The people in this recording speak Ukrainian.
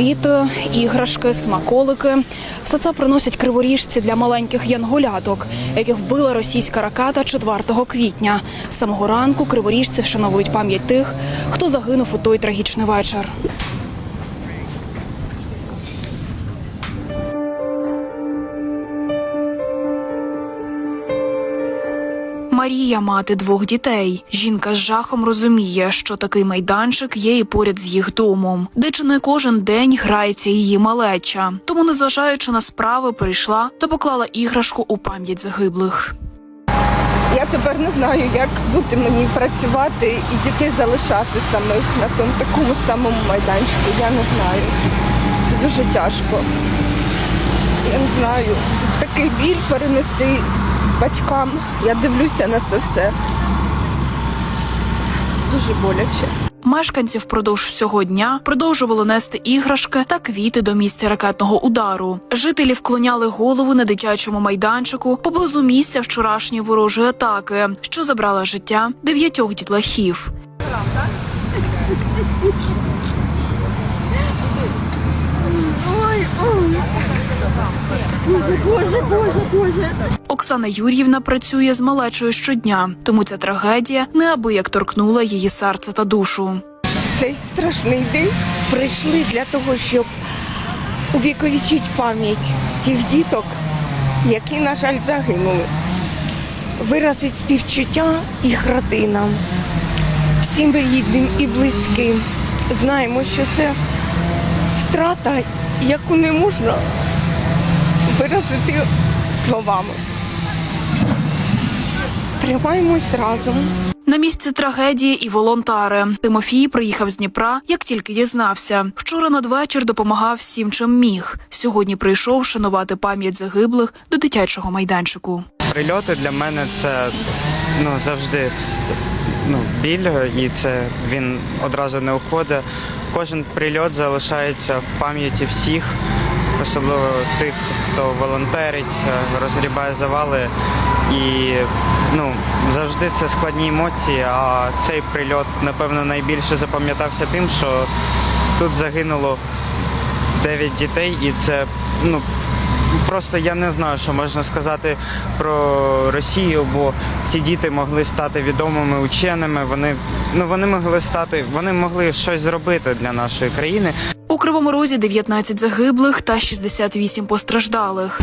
квіти, іграшки, смаколики. Все це приносять криворіжці для маленьких янголяток, яких вбила російська ракета 4 квітня. З самого ранку криворіжці вшановують пам'ять тих, хто загинув у той трагічний вечір. Марія мати двох дітей. Жінка з жахом розуміє, що такий майданчик є і поряд з їх домом, де чи не кожен день грається її малеча. Тому, незважаючи на справи, прийшла та поклала іграшку у пам'ять загиблих. Я тепер не знаю, як бути мені працювати і дітей залишати самих на тому такому самому майданчику. Я не знаю. Це дуже тяжко. Я не знаю, такий біль перенести батькам. Я дивлюся на це все. Дуже боляче. Мешканці впродовж всього дня продовжували нести іграшки та квіти до місця ракетного удару. Жителі вклоняли голову на дитячому майданчику поблизу місця вчорашньої ворожої атаки, що забрала життя дев'ятьох дітлахів. Оксана Юр'ївна працює з малечою щодня, тому ця трагедія неабияк торкнула її серце та душу. В цей страшний день прийшли для того, щоб увіковічити пам'ять тих діток, які, на жаль, загинули. Виразить співчуття їх родинам, всім рідним і близьким. Знаємо, що це втрата, яку не можна виразити словами. Тримаємось разом. На місці трагедії і волонтери. Тимофій приїхав з Дніпра, як тільки дізнався. Вчора надвечір допомагав всім, чим міг. Сьогодні прийшов шанувати пам'ять загиблих до дитячого майданчику. Прильоти для мене це ну, завжди ну, біль, і це він одразу не уходить. Кожен прильот залишається в пам'яті всіх, особливо тих, хто волонтерить, е, розгрібає завали. І ну, завжди це складні емоції, а цей прильот, напевно, найбільше запам'ятався тим, що тут загинуло 9 дітей, і це ну, Просто я не знаю, що можна сказати про Росію, бо ці діти могли стати відомими ученими. Вони ну вони могли стати, вони могли щось зробити для нашої країни. Кривому Розі 19 загиблих та 68 постраждалих.